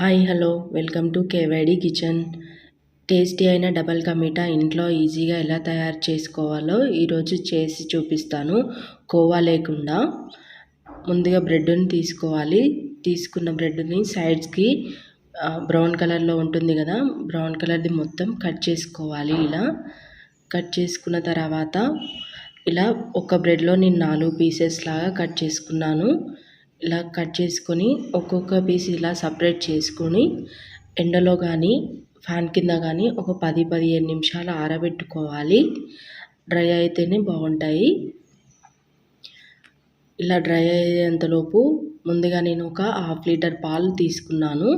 Hi hello. Welcome to KYD kitchen. Tasty అయిన double కమీటా ఇంట్లో ఈజీగా ఎలా తయారు చేసుకోవాలో ఈరోజు చేసి చూపిస్తాను. కోవా లేకుండా. ముందుగా బ్రెడ్ని తీసుకోవాలి. తీసుకున్న బ్రెడ్ని సైడ్స్కి బ్రౌన్ కలర్లో ఉంటుంది కదా బ్రౌన్ కలర్ది మొత్తం కట్ చేసుకోవాలి ఇలా. కట్ చేసుకున్న తర్వాత ఇలా ఒక బ్రెడ్లో నేను నాలుగు పీసెస్ లాగా కట్ చేసుకున్నాను. ఇలా కట్ చేసుకొని ఒక్కొక్క పీస్ ఇలా సపరేట్ చేసుకొని ఎండలో కానీ ఫ్యాన్ కింద కానీ ఒక పది పదిహేను నిమిషాలు ఆరబెట్టుకోవాలి. డ్రై అయితేనే బాగుంటాయి. ఇలా డ్రై అయ్యేంతలోపు ముందుగా నేను ఒక హాఫ్ లీటర్ పాలు తీసుకున్నాను.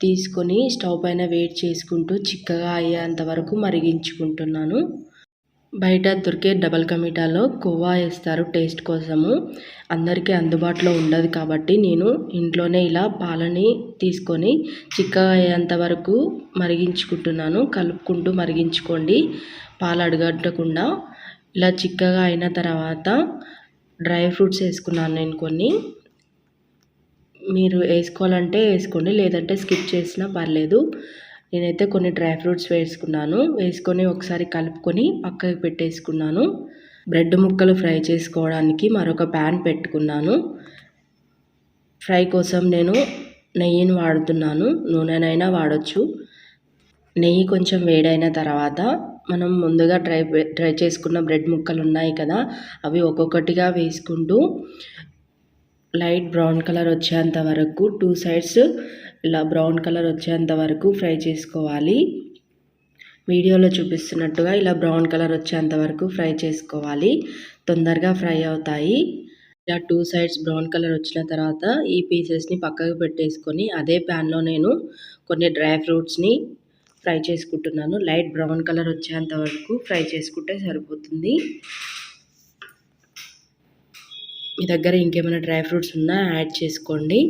తీసుకొని స్టవ్ పైన వేడి చేసుకుంటూ చిక్కగా అయ్యేంత వరకు మరిగించుకుంటున్నాను. బయట దొరికే డబల్ కమీటాలో కోవా వేస్తారు టేస్ట్ కోసము. అందరికీ అందుబాటులో ఉండదు కాబట్టి నేను ఇంట్లోనే ఇలా పాలని తీసుకొని చిక్కగా అయ్యేంత వరకు మరిగించుకుంటున్నాను. కలుపుకుంటూ మరిగించుకోండి. పాలు అడగట్టకుండా. ఇలా చిక్కగా అయిన తర్వాత డ్రై ఫ్రూట్స్ వేసుకున్నాను నేను కొన్ని. మీరు వేసుకోవాలంటే వేసుకోండి లేదంటే స్కిప్ చేసినా పర్లేదు. నేనైతే కొన్ని డ్రై ఫ్రూట్స్ వేసుకున్నాను. వేసుకొని ఒకసారి కలుపుకొని పక్కకి పెట్టేసుకున్నాను. బ్రెడ్ ముక్కలు ఫ్రై చేసుకోవడానికి మరొక ప్యాన్ పెట్టుకున్నాను. ఫ్రై కోసం నేను నెయ్యిని వాడుతున్నాను. నూనెనైనా వాడచ్చు. నెయ్యి కొంచెం వేడైన తర్వాత మనం ముందుగా డ్రై డ్రై చేసుకున్న బ్రెడ్ ముక్కలు ఉన్నాయి కదా అవి ఒక్కొక్కటిగా వేసుకుంటూ లైట్ బ్రౌన్ కలర్ వచ్చేంత వరకు టూ సైడ్స్ ఇలా బ్రౌన్ కలర్ వచ్చేంత వరకు ఫ్రై చేసుకోవాలి. వీడియోలో చూపిస్తున్నట్టుగా ఇలా బ్రౌన్ కలర్ వచ్చేంత వరకు ఫ్రై చేసుకోవాలి. తొందరగా ఫ్రై అవుతాయి. ఇలా టూ సైడ్స్ బ్రౌన్ కలర్ వచ్చిన తర్వాత ఈ పీసెస్ని పక్కకు పెట్టేసుకొని అదే ప్యాన్లో నేను కొన్ని డ్రై ఫ్రూట్స్ని ఫ్రై చేసుకుంటున్నాను. లైట్ బ్రౌన్ కలర్ వచ్చేంత వరకు ఫ్రై చేసుకుంటే సరిపోతుంది. మీ దగ్గర ఇంకేమైనా డ్రై ఫ్రూట్స్ ఉన్నా యాడ్ చేసుకోండి.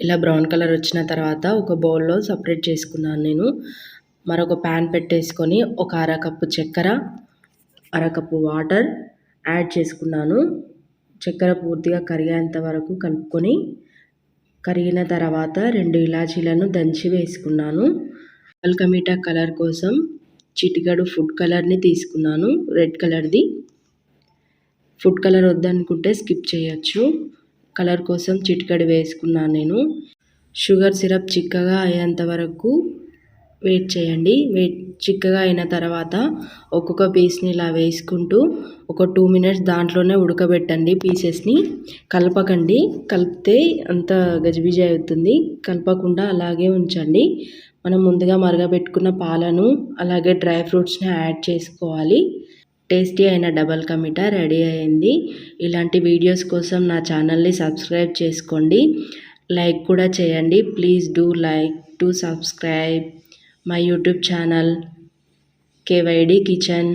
ఇలా బ్రౌన్ కలర్ వచ్చిన తర్వాత ఒక బౌల్లో సపరేట్ చేసుకున్నాను నేను. మరొక ప్యాన్ పెట్టేసుకొని ఒక అరకప్పు చక్కెర అరకప్పు వాటర్ యాడ్ చేసుకున్నాను. చక్కెర పూర్తిగా కరిగేంత వరకు కలుపుకొని కరిగిన తర్వాత రెండు ఇలాచీలను దంచి వేసుకున్నాను. అల్కమీటా కలర్ కోసం చిటికడు ఫుడ్ కలర్ని తీసుకున్నాను రెడ్ కలర్ది. ఫుడ్ కలర్ వద్దనుకుంటే స్కిప్ చేయొచ్చు. కలర్ కోసం చిటికడి వేసుకున్నాను నేను. షుగర్ సిరప్ చిక్కగా అయ్యేంత వరకు వెయిట్ చేయండి. వెయిట్ చిక్కగా అయిన తర్వాత ఒక్కొక్క పీస్ని ఇలా వేసుకుంటూ ఒక టూ మినిట్స్ దాంట్లోనే ఉడకబెట్టండి పీసెస్ని. కలపకండి. కలిపితే అంత గజిబిజి అవుతుంది. కలపకుండా అలాగే ఉంచండి. మనం ముందుగా మరగబెట్టుకున్న పాలను అలాగే డ్రై ఫ్రూట్స్ని యాడ్ చేసుకోవాలి. టేస్టీ అయిన డబల్ కమిట రెడీ అయింది. ఇలాంటి వీడియోస్ కోసం నా ఛానల్ని సబ్స్క్రైబ్ చేసుకోండి. లైక్ కూడా చేయండి. Please do like to subscribe. My YouTube channel KYD kitchen.